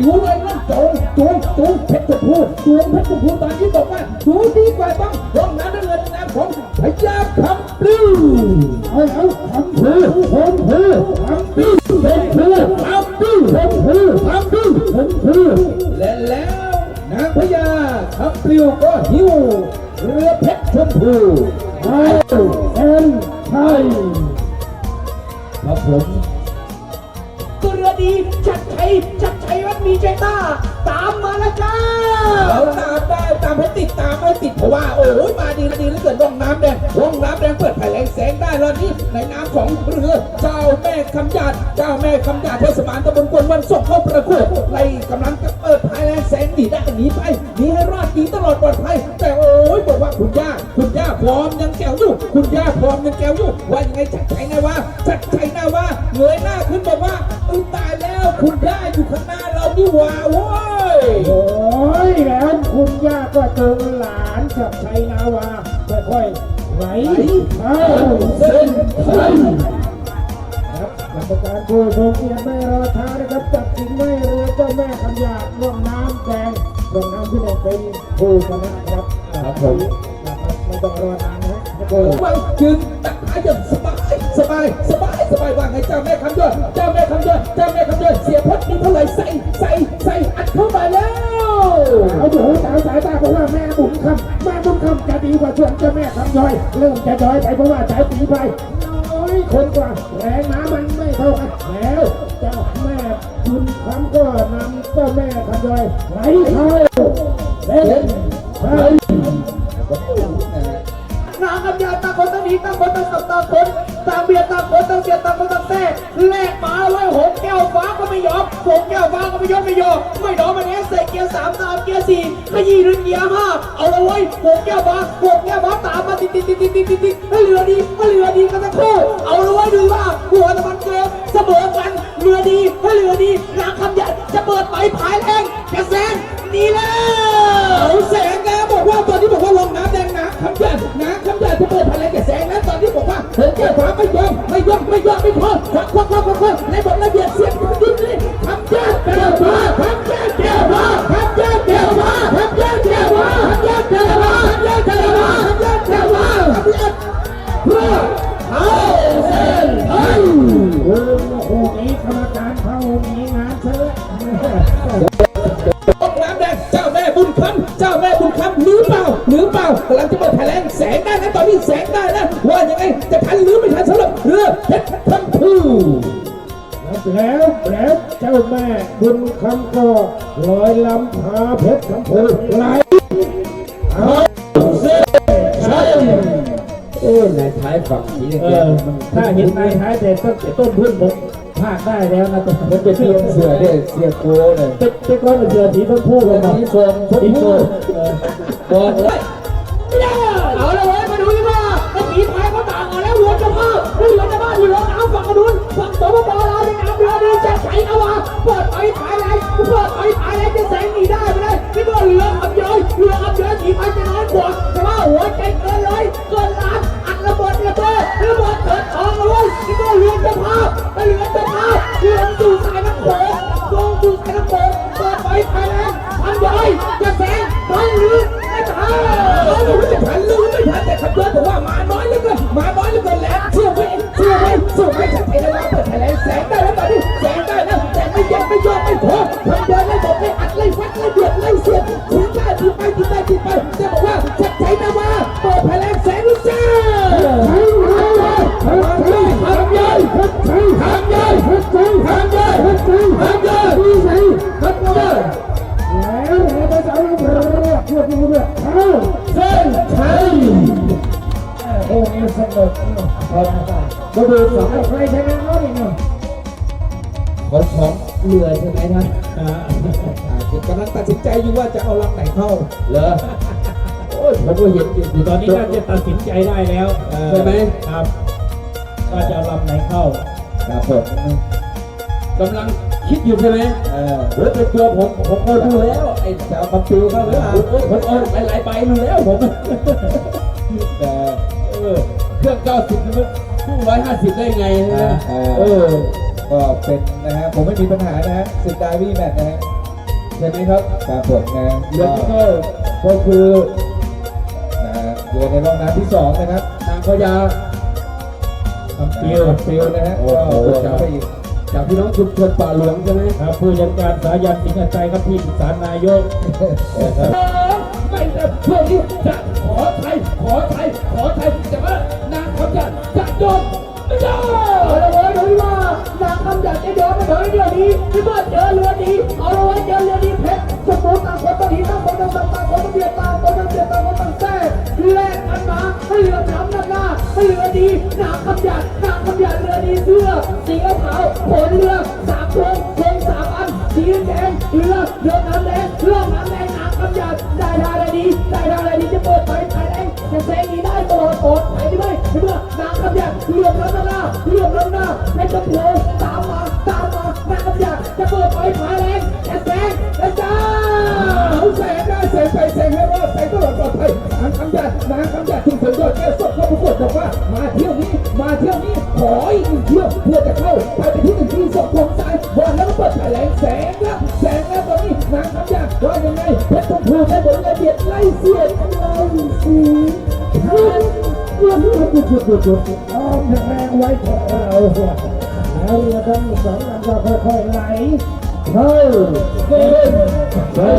ผิวเลยนะจงจงจงเพชรพูจูเพชรพูตอนนี้บอกว่าจูดีกว่าต้องร่องน้ำน้ำเงินน้ำของพญาคำปลื้มเอาเอาคำปลื้มคำปลื้มคำปลื้มเป็ปลื้มคำปลื้มเป็ปลื้มคำปลื้มเปปลื้มและแล้วนางพญาคำปลื้มก็หิวเรือเพชรชมพูเอาเอ็นไทยครับผมกรือดีจัดไทยจัด มีใจต้าตามมาแล้วจ้าเราตามได้ตามให้ติดตามให้ติดเพราะว่าโอ้ยมาดีดีเหลือเกินร่องน้ำแดงร่องน้ำแดงเปิดไผ่แรงแสงได้แล้วนี่ในน้ำของเรือเจ้าแม่คำหยาดเจ้าแม่คำหยาดเทศบาลตำบลกวนวันส่งเข้าประกวดไล่กำลังจะเปิดไผ่แรงแสงดีได้หนีไปหนีให้รอดดีตลอดปลอดภัยแต่โอ้ยบอกว่าคุณย่าคุณย่า พร้อมยังแก้วอยู่ คุณย่าพร้อมยังแก้วอยู่ว่ายังไงจัดใจนะว่าจัดใจนะว่าเงยหน้าขึ้นบอกว่าอุตายแล้วคุณย่าอยู่ข้างหน้าเรานี่หว่าโว้ยโอ้ยแล้วคุณย่าก็เจอหลานกับชัยนาวาค่อยๆไหลเข้าเส้นชัยครับกรรมการผู้ทรงเกียรติไม่รอช้านะครับจับสิงไม่เรือเจ้าแม่คำหยาดร่องน้ำแดงร่องน้ำที่หนึ่งเป็นผู้ชนะครับครับผมนะครับ ไม่ต้องรอนานนะทุกคนว่ายืนตักขาอย่างสบายสบายสบายสบายว่าไงเจ้าแม่คำยอดเจ้าแม่คำยอดเจ้าแม่คำยอดเสียพดมีเท่าไหร่ใส่ใส่ใส่อัดเข้ามาแล้วเอาดูสาวสายตาเพราะว่าแม่บุญคำแม่บุญคำจะดีกว่าช่วงเจ้าแม่คำย้อย เริ่มจะย้อยไปเพราะว่าสายปีไปน้อยคนกว่าแรงน้ำมันไม่เท่ากันแล้วเจ้าแม่บุญคำก็นำเจ้าแม่คำย้อยไหลเข้าเล่นไป ต่างหนีต่างคนต่างสับต่างคนต่างเบียดต่างคนต่างเสียดต่างคนต่างแท้แลกมาไว้หกแก้วฟ้าก็ไม่ยอมหกแก้วฟ้าก็ไม่ยอมไม่ยอมไม่ยอมมันเนี้ใส่เกียร์สามตามเกียร์สี่ขยี้หรือเกียร์ห้าเอาละเว้ยหกแก้วฟ้าหกแก้วฟ้าตามมาติดติดติดติดติดติดติดให้เรือดีให้เรือดีกันทั้งคู่เอาละเว้ยดูว่าหัวตะมันเกินเสมอกันเรือดีให้เรือดีนางคำยันจะเปิดไปพายแรงจะแซงนีแล้วเอาแสง บอกว่าเยวฟ้าไม่ยอมไม่ยอมไม่ยอมไม่พอควักควักควักควักวักในบทระเบียบเสียงดิ้นนี่ทำยอดแก้วฟ้าทำยอดแก้วฟ้าทำยอดแก้วฟ้าทำยอดแก้วฟ้าทำยอดแก้วฟ้าทำยอดแก้วฟ้าทำยอดแก้วฟ้าทำยอดเพื่อเอา คำก็ลอยลำพาเพชรคำพูไหลเอาเส้นชัยโอ้นายท้ายฝักสีเออถ้าเห็นนายท้ายแต่ต้นต้นพื้นผมพากได้แล้วนะต้นมันเป็นเสื้อเสือเนี่ยเสียโก้เลยเป็นเป็นก้อนเสือสีชมพูเลยนะสีชมชมสีชพูมเออบอกเลยเอาละเว้ยมาดูดิว่าไอ้ผีพายเขาต่างกันแล้วเรือจะพาเรือจะพาอยู่ลงน้ำฝั่งกระดุนฝั่ง สปปลาวในน้ำเรือดีจะใช้นะวะเปิดไปพายแรเปิดไปพายแรจะแสงหนีได้ไม่ได้นี่ก็เรือขับเยอะเรือขับเยอะหนีไปจะน้อยกว่าแต่ว่าหัวใจเกินร้อยเกินล้านอัดระเบิดระเบิดระเบิดเกิดทองเลยเว้ยนี่ก็เรือจะพาไปเรือจะพาเรือสู่สายน้ำโขงลงสู่สายน้ำโขงเปิดไปพายแรงทำย่อยจะแสงทันหรือไม่ทันเราไม่ทันลืมไม่ทันแต่ขับเรือแต่ว่ามาน้อยเหลือเกินมาน้อยเหลือ จอยู่ว่าจะเอาลำไหนเข้า เหรอโอ้ยผมก็เห็นอยู่ตอนนี้น่าจะตัดสินใจได้แล้วใช่ไหมครับว่าจะเอาลำไหนเข้าครับผมกำลังคิดอยู่ใช่ไหมเออเฮ้ยเป็นตัวผมผมก็ดูแล้วไอ้จะเอาคำปิวเข้าหรือเปล่าเอ้ยผมเอาหลายๆใบดูแล้วผมแต่เออเครื่องเก้าสิบมันสู้ร้อยห้าสิบได้ไงอ่านะอ่าเออก็เป็นนะฮะผมไม่มีปัญหานะฮะสิบดาวี่แมตช์นะฮะใช่ไหมครับครับผมนะเรือก็ที่ก็ก็คือนะฮะเรือในร่องน้ำที่สองนะครับนางพญาคำฟิวฟิวนะฮะโอ้ก็โหบวกเข้าไปอีกจากพี่น้องชุมชนป่าหลวงใช่ไหมครับผู้จัดการสายันสิงห์ใจครับที่ปรึกษานายกนะครับไม่แต่เพื่อนที่จะขอไทยขอไทยขอไทยแต่ว่านางคำจัดจะโดนไม่ได้านางคำจัดจะโดนม่โดนเรือดีที่ว่าเจอเรือดีเอาละเว้เจอเรือดีเพชรสมบูรต่างคนต่างหินต่างคนต่างต่างคนต่างเบียดต่างคนต่างเบียดต่างคนต่างแท้แลกกันมาให้เรือน้ำน้ำหน้าให้เรือดีหนางคำจัดนางคำจัดเรือดีเสื้อสีขาวผลเรือสามพวงพงสามอันสีแดงเรือเรือน้ำแดงเรือน้ำแดงหนางคำจัดได้ท่าได้ดีได้ท่าได้ดีจะเปิดไปไทยแดงจะแซงนี้ได้ตลอดโอดไทยด้วยเมื่อนางคำจัดเรือน้ำหน้าเรือน้ำหน้าในกระโปรงตามาคำยันนางคำยันถึงผลยอดแก้วสดเข้าประกวดบอกว่ามาเที่ยวนี้มาเที่ยวนี้ขออีกหนึ่งเที่ยวเพื่อจะเข้าไปเป็นที่หนึ่งที่สองของสายวันแล้วก็เปิดแถลงแสงแล้วแสงแล้วตอนนี้นางคำยันว่ายังไงเพชรชมพูได้บทละเอียดไล่เสียดไล่สีเพื่อนเพื่อนเพื่อนเพื่อนเพื่อนเพื่อนเพื่อนอ้อมแรงไว้เถอเราแล้วเรือทั้งสองลำก็ค่อยๆไหลเข้าเดินเข้า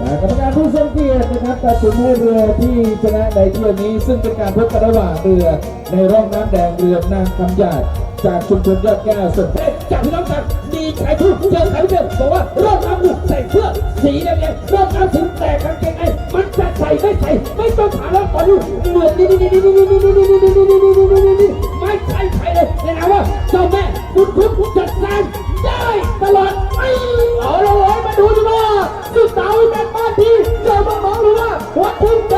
กรรมการผู้ทรงเกียรตินะครับตัดสินให้เรือที่ชนะในเที่ยวนี้ซึ่งเป็นการพบกันระหว่างเรือในร่องน้ำแดงเรือนางคำหยาดจากชุมชนยอดแก้วสุดเอ๊ะจากพี่น้องจากดีชายทุกเจอใครเจอบอกว่าร่อบน้ำบุกใส่เสื้อสีแดงๆร่อบน้ำสีแตกกางเกงไอ้มันจะใส่ไม่ใส่ไม่ต้องถามแล้วตอนนี้เหมือนนี่นี่นี่นี่นี่นี่นี่นี่นี่นี่นี่นี่นี่ไม่ใช่ใครเลยแนะนำว่าเจ้าแม่บุญคุณจัดสร้างได้ตลอดไม่เอาละเว้ยมาดูดิว่าสุดสาวเป็นบ้า 是打一百八十，怎么忙乱？我不。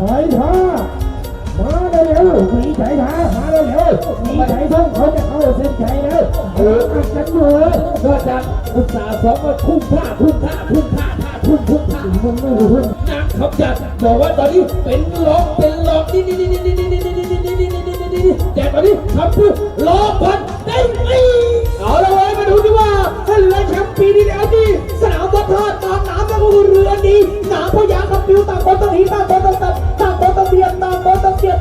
เฮ้ยท่ามาเร็วๆมีใจท่ามาเร็วๆมีใจท่งเขาจะเข้าเส้นชัยแล้วเอออัดกันอยู่นอกจากอุตส่าห์สองว่าทุ่มท่าทุ่มท่าทุ่มท่าท่าทุ่มทุ่มท่ามันไม่รู้นางขับจัดบอกว่าตอนนี้เป็นรองเป็นรองนี่นี่นี่นี่นี่นี่นี่นี่นี่นี่นี่นี่นี่นี่แต่ตอนนี้ทำเพื่อรอพันได้ไหมเอาละเว้ยมาดูดิว่าถ้าเรือแชมป์ปีที่แล้วนี่สนามวัดท่าตามน้ำก็คือเรือดีหนาพญาขับปิวต่างคนต่างหนีต่างคนต่างตัดต่าง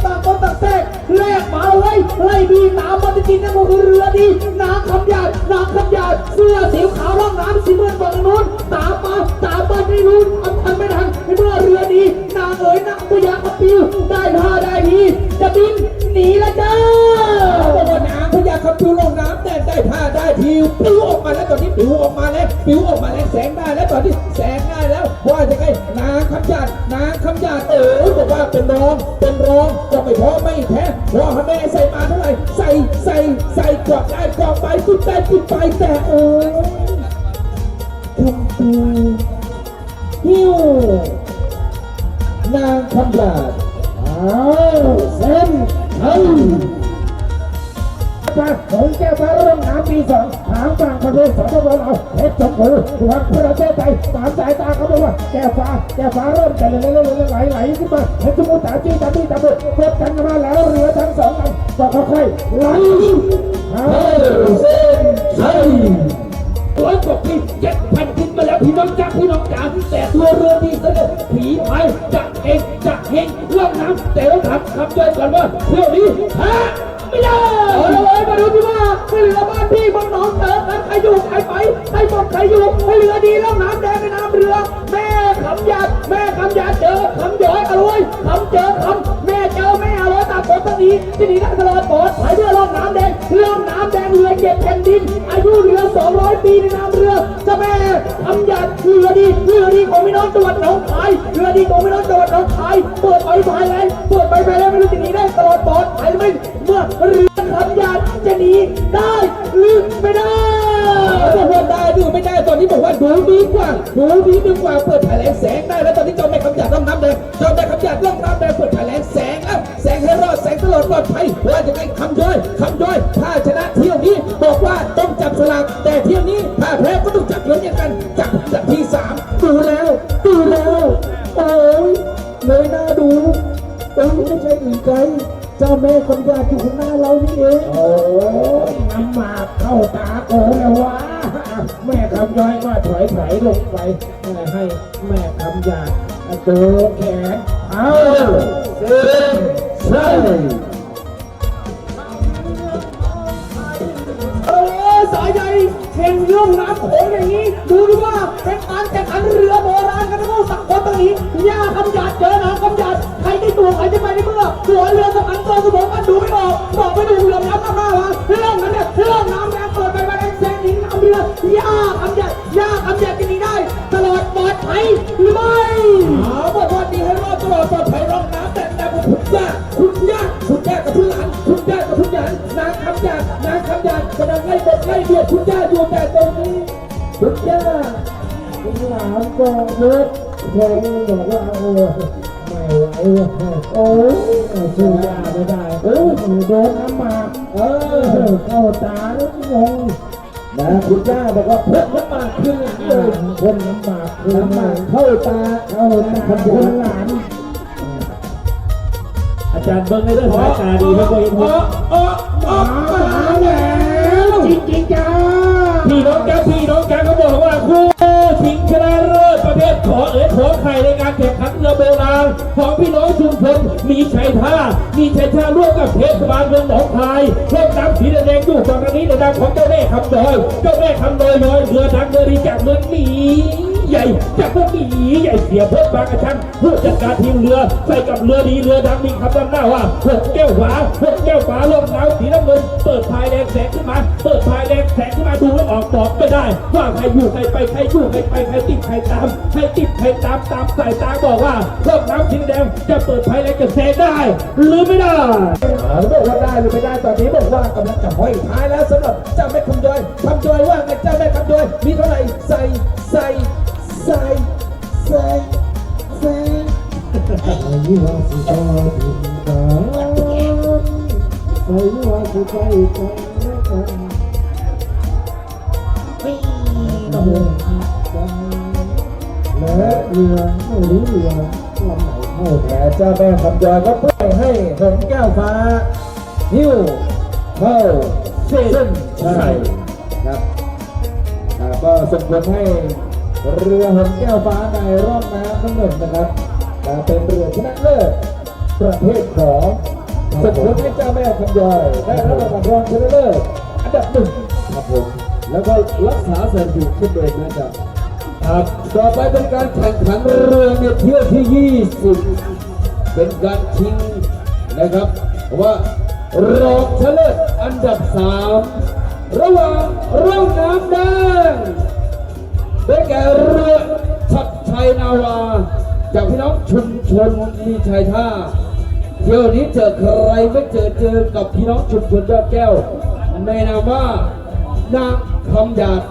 ต่างคนต่างแทรกแลกมาเลยไล่ดีตามมาจริงๆนั่นก็คือเรือดีนางคำหยาดนางคำหยาดเสื้อสีขาวร่องน้ำสีเมือนฝั่งนู้นตามมาตามมาไม่รู้อันทันไม่ทันเมื่อเรือดีนางเอ๋ยนางพญาขับปิวได้ท่าได้ทีจะบินหนีละจ้าบอกว่าน้ำพญาคับปิวลงน้ำแต่ได้ผ้าได้ผิวปิวออกมาแล้วตอนนี้ปิวออกมาแล้วปิวออกมาแล้วแสงได้แล้วตอนนี้แสงได้แล้วว่าจะไงนางคำหยาดนางคำหยาดเอ๋ยบอกว่าเป็นรองเป็นรอง ไม่พอไม่แพ้พ่อแม่ใส่มาเท่าไหร่ใส่ใส่ใส่กรอบได้กรอบไปติดได้ติดไปแต่โอ้ยคำปิวหิ้วนางคำลาดเอาเส้นเฮ้ ยปาหงแก้วฟ้าเรื่องน้ำปีสองหางฝั่งประเทศสปปลาวเพชรชมพูหวังประเทศไทยตามสายตาเขาบอกว่าแก้วฟ้าแก้วฟ้าเริ่มจะไหลไหลไหลไหลขึ้นมาเพชรชมพูตาจี้ตาจี้ตาบุกกดกันมาแล้วเรือทั้งสองลำก็ค่อยๆไหลเอาเส้นชัยร้อยกว่าปีเจ็ดพันขึ้นมาแล้วพี่น้องจ้าพี่น้องจ๋าแต่ตัวเรือที่เสด็จผีพายจะเองจะเฮงล่องน้ำแต่ต้องถามคำย่อยก่อนว่าเที่ยวนี้แพ้ ไม่ได้เอาละเว้ยมาดูที่ว่าเรือบ้านพี่บนหนองเติมกันใครอยู่ใครไปใครหมดใครอยู่ให้เรือดีล่องน้ำแดงในน้ำเรือ แม่คำหยาดแม่คำหยาดเจอคำย้อยอร่อยคำเจอคำแม่เจอแม่อร่อยตามปกติที่นี่ได้ตลอดปลอดภัยเรือล่องน้ำแดงเรือน้ำแดงเรือเจ็ดแผ่นดิน อายุเรือ200 ปีในนามเรือจ้าแม่คำหยัดเรือดีเรือดีของพี่น้องจังหวัดหนองคายเรือดีของพี่น้องจังหวัดหนองคายเปิดไปภายแรงเปิดไปภายแรงไม่รู้จะหนีได้ตลอดปลอดภัยหรือไม่ ดีกว่าดูดีดีกว่าเปิดแผลงแสงได้แล้วตอนนี้เจ้าแม่คำหยาดร่องน้ำแดงเจ้าแม่คำหยาดร่องน้ำแดงเปิดแผลงแสงแล้วแสงให้รอดแสงตลอดปลอดภัยว่าจะไงคำย้อยคำย้อยถ้าชนะเที่ยวนี้บอกว่าต้องจับสลากแต่เที่ยวนี้ถ้าแพ้ก็ต้องจับเงินอย่างกันจับจับที่สามดูแล้วดูแล้วโอ้ยเลยน่าดูเออไม่ใช่อื่นไกลเจ้าแม่คำหยาดอยู่ข้างหน้าเรานี่เองโอ้ยน้ำมาเข้าตา ถอยถอยๆลงไปแม่ให้แม่คำหยาดโตแขนเอาเส้นใช่โอ้สายใยแข่งเรื่องน้ำโขงอย่างนี้ ดูดิว่าเป็นการแข่งขันเรือโบราณกันทั้งสักคนตรงนี้ย่าคำหยาดเจอหนาคำหยาดใครได้ตัวใครจะไปในเมื่อหัวเรือสมันตัวสมองกันดูไม่ออกบอกไม่ดูเรือน้ำ คุณย่าอยู่แต่ตรงนี้คุณย่าคุณหลานก็ยกเพลงบอกว่าโอ้ไม่ไหวโอ้ยชื่อยาไม่ได้โอ้ยโดนน้ำมาเออเข้าตาแล้วงงนะคุณย่าบอกว่าเพิ่มน้ำมาขึ้นอย่างนี้เลยคนน้ำมากคือน้ำมาเข้าตาเข้าตาคนหลานอาจารย์เบิ้งในเรื่องสายตาดีไม่เคยเห็นเออเออเออมาแล้วจริง แกก็บอกว่าคู่ชิงชนะเลิศประเภทขอเอ๋ยขอไข่ในการแข่งขันเรือโบราณของพี่น้องชุมชนมีชัยท่า มีชัยท่าร่วมกับเทศบาลเมืองหนองคายเพิ่มน้ำสีแดงอยู่ฝั่งนี้ในนามของเจ้าแม่คำดอย เจ้าแม่คำดอยลอยเรือดังเรือดีจากเมืองหมี ใหญ่จากเมืองหมีใหญ่เสียเพิ่มบางกระชันผู้จัดการทีมเรือใส่กับเรือดีเรือดังมีคำนำหน้าว่าหกแก้วฝาหกแก้วฝาลงน้ำสีน้ำเงินเปิดพายแรงแสงขึ้นมา เปิดพายแรงแสงขึ้นมาดูไม่ออกบอกไม่ได้ ว่าใครอยู่ใครไปใครอยู่ใครไปใครติดใครตามใครติดใครตามตามสายตาบอกว่าเพิ่มน้ำสีแดงจะเปิดพายแรงจะแสงได้ หรือไม่ได้เอาบอกว่าได้หรือไม่ได้ตอนนี้บอกว่ากำลังจะห้อยท้ายแล้วสำหรับเจ้าแม่คำย้อยคำย้อยว่าไงเจ้าแม่คำย้อยมีเท่าไหร่ใส่ใส่ ใส่ใส่ใส่ยี่ว่าสิจอถึงกันใส่ว่าสิใจกันแล้วกันและเรือไม่รู้เรือลำไหนเข้าและเจ้าแม่คำย้อยก็ปล่อยให้หงแก้วฟ้าหิ้วเข้าเส้นชัยครับอ่าก็ส่งผลให้ เรือหงแก้วฟ้าในรอบน้ำทั้งหมดนะครับเป็นเรือชนะเลิศประเภทของส่งผลให้เจ้าแม่คำย้อยได้รับรางวัลรองชนะเลิศอันดับหนึ่งครับผมแล้วก็รักษาสถิติเช่นเดิมนะครับครับต่อไปเป็นการแข่งขันเรือในเที่ยวที่ 20 เป็นการชิงนะครับว่ารองชนะเลิศอันดับ 3 ระหว่างร่องน้ำแดง ได้แก่เรือชัดชัยนาวา จากพี่น้องชุมชนมีชัยท่าเที่ยวนี้เจอใครไม่เจอเจอกับพี่น้องชุมชนยอดแก้ว ในนามว่านางคำหยาด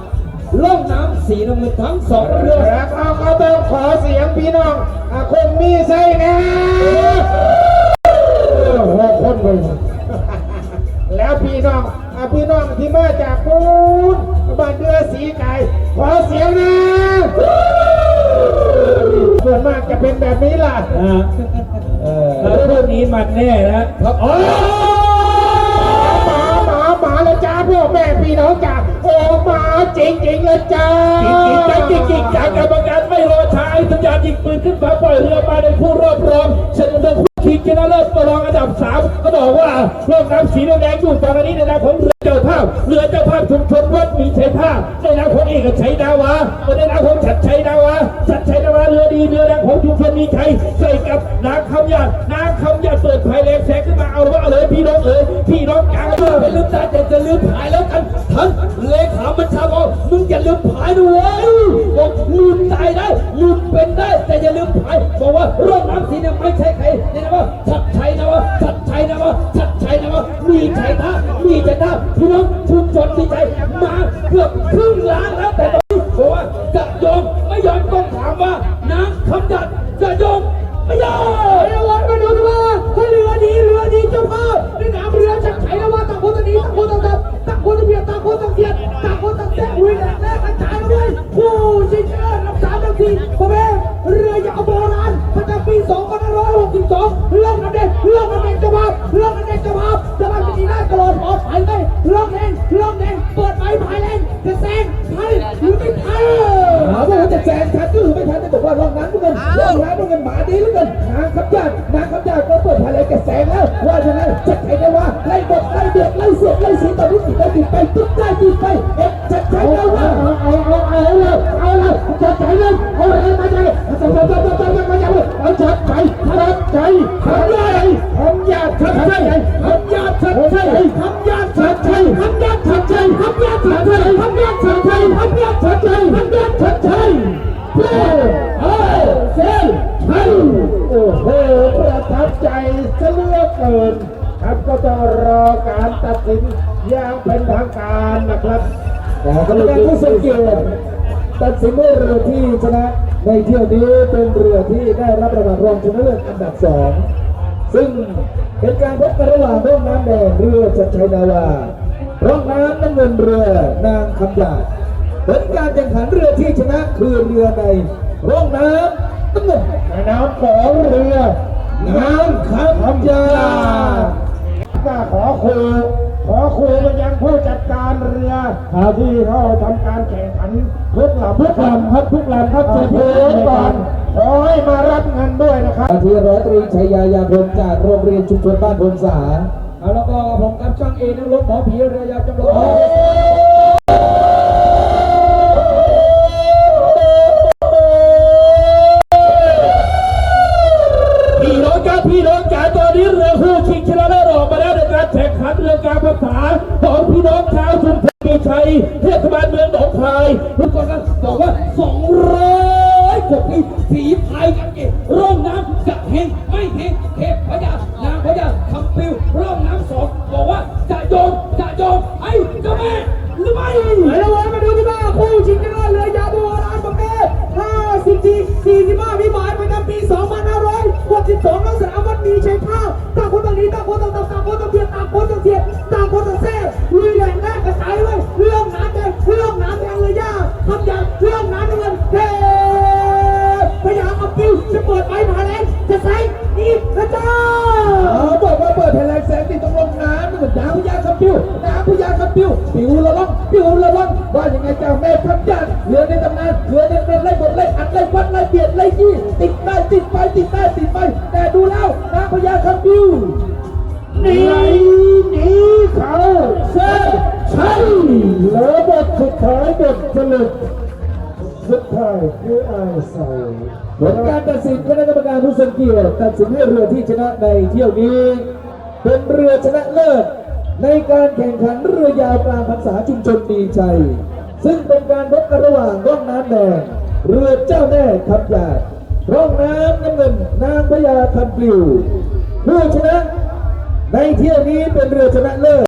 ล่องน้ำสีน้ำเงินทั้งสองเรือแล้วเอาเขาต้องขอเสียงพี่น้องอาคงมีใส่นะหกคนเลยแล้วพี่น้องอะพี่น้องที่มาจากพูนบ้านเดือสีไก่ ขอเสียงนะส่วนมากจะเป็นแบบนี้ล่ะอ่าเออแล้วพวกนี้มันแน่นะครับอ๋อหมาหมาหมาแล้วจ้าพ่อแม่พี่น้องจ้าโอ้หมาจริงจริงๆเลยจ้าจริงจริงจังจริงจริงจังกรรมการไม่รอช้าไอ้สัญญาณยิงปืนขึ้นฟ้าปล่อยเรือมาในคู่รอบรองชนะเลิศคู่ ชิงชนะเลิศตัวรองอันดับสามก็บอกว่าร่องน้ำสีแดงอยู่ฝั่งนี้ในนามของเรือเจ้าภาพเรือเจ้าภาพชุมชนวัดมีชัยภาพในนามของเอกชัยนาวาในนามของฉัดชัยนาวาฉัดชัยนาวาเรือดีเรือแรงของชุมชนมีชัยใส่กับนางคำหยาดนางคำหยาดเปิดภายแรงแสงขึ้นมาเอาว่าเลยพี่น้องเอ๋ยพี่น้องกลางเรือไม่ลืมตาแต่จะลืมผายแล้วกันท่านเลขาบัญชาการมึงอย่าลืมผายด้วยบอกลืมตายได้ลืมเป็นได้แต่อย่าลืมผายบอกว่าร่องน้ำสีเนี่ยไม่ใช่ 2562เรื่องนั้นเด็กเรื่องนั้นเด็กจ้าภาเรื่องนั้นเด็กจ้าภาพเจ้าภาพจะดีได้ตลอดปลอดภัยไหมเรื่องแดงเรื่องแดงเปิดไม้พายแรงจะแซงทันหรือไม่ทันถาว่าจะแซงทันก็หรือไม่ทันจะบอกว่าร่องน้ำด้วยกันร่องน้ำด้วยกันหมาดีเหลือเกินนางคำญาตินางคำญาติก็เปิดภายในแกแซงแล้วว่าฉะนั้นชัดชัยได้ว่าไล่บดไล่เบียดไล่เสียดไล่สีตอนนี้ติดได้ติดไปติดได้ติดไปเอ็ดชัดชัยได้ว่าเอาเอาเอาเอาเลยเอาเลยจัดใจเลยเอาเลยมาใจ ทำยัยทำยาจัดใจทำยาจัดใจทำยาจัดใจทำยาจัดใจทำยาจัดใจทำยาจัดใจทำยาจัดใจทำยาจัดใจเพื่อเฮ้เซลใช่โอ้โหประทับใจซะเหลือเกินครับก็จะรอการตัดสินอย่างเป็นทางการนะครับแต่กรรมการผู้ทรงเกียรติตัดสินว่าเรือที่ชนะ ในเที่ยวนี้เป็นเรือที่ได้รับรางวัลรองชนะเลิศอันดับสองซึ่งเป็นการพบกันระหว่างร่องน้ำแดงเรือชัดชัยนาวาร่องน้ำน้ำเงินเรือนางคำหยาดผลการแข่งขันเรือที่ชนะคือเรือในร่องน้ำน้ำเงินน้ำของเรือน้ำคำหยาดก็ขอครูขอค รูมายังผู้จัดการเรือที่เขาทำการแข่งขันทุกลำทุกลำครับทุกลำครับเชิญก่อนขอให้มารับเงินด้วยนะครับอาทีร้อยตรีชัยยายาพรมจากโรงเรียนชุมชนบ้านพลสาเอาแล้วก็ผมกับช่างเอนักรถหมอผีเรือยาวจำลอง แล้วในการแข่งขันเรื่องการภาษาของพี่น้องชาวชุมชนมีชัยเทศบาลเมืองหนองคายทุกคนนะบอกว่า200กว่าปีสีพายกันเก่งร่องน้ำจะเฮงไม่เฮงเทพพญานางพญาคำปิว ต่างคต่างเสียดต่างคนต่างแซ่ลุยแหลกแรกกระจายไว้ยเรื่องน้ำแดงเรื่องน้ำแดงเลยย่าทำอย่างเรื่องน้ำเงินเฮ้พยายามเอาปิ้วจะเปิดไม้ผ่าแรงจะใส่นี่พระเจ้าเขาบอกว่าเปิดแผ่นแรงแสงติดตรงลงน้ำเหมือนน้ำพญาคำปิ้วน้ำพญาคำปิ้วปิวละล่องปิวละล่องว่าอยังไงเจ้าแม่คำยันเรือในตำนานเรือในเรื่องไล่บดไล่อัดไล่วัดไล่เบียดไล่ยี่ติดได้ติดไปติดได้ติดไปแต่ดูแล้วน้ำพญาคำปิ้วนี หนีเขาเส้นชัยเหลือบทสุดท้ายบทสรุปสุดท้ายคือไอ้ใส่ผลการตัดสินคณะกรรมการผู้ทรงเกียรติตัดสินให้เรือที่ชนะในเที่ยวนี้ เป็นเรือชนะเลิศในการแข่งขันเรือยาวกลางพรรษาชุมชนมีชัยซึ่งเป็นการพบกันระหว่างร่องน้ำแดงเรือเจ้าแม่คำหยาดร่องน้ำน้ำเงินนางพญาคำปลิวผู้ชนะ ในเที่ยวนี้เป็นเรือชนะเลิศ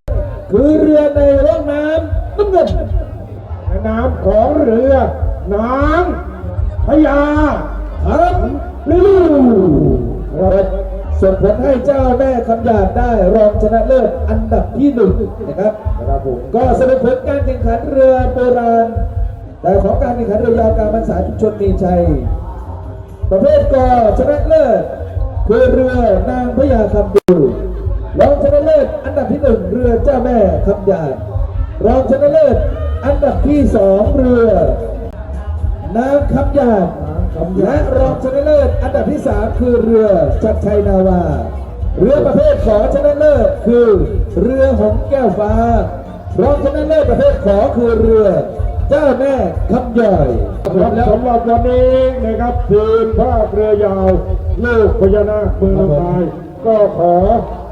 คือเรือในร่องน้ำน้ำเงินในน้ำของเรือนางพญาครับลิวครับส่งผลให้เจ้าแม่คำหยาดได้รองชนะเลิศอันดับที่หนึ่งนะครับครับผมก็สรุปผลการแข่งขันเรือโบราณ แต่ของการแข่งขันเรือยาวกางพรรษาชุมชนมีชัย ประเภทกอชนะเลิศคือเรือนางพญาคำดู รองชนะเลิศอันดับที่หนึ่งเรือเจ้าแม่คำใหญ่รองชนะเลิศอันดับที่สองเรือน้ำคำยานและรองชนะเลิศอันดับที่สามคือเรือจักรชัยนาวา เรือประเภทขอชนะเลิศคือ เรือหงแก้วฟ้ารองชนะเลิศประเภทขอคือเรือเจ้าแม่คำใหญ่สำหรับวันนี้นะครับทีมภาคเรือยาวลูกพญานาคเมืองลำปายก็ขอ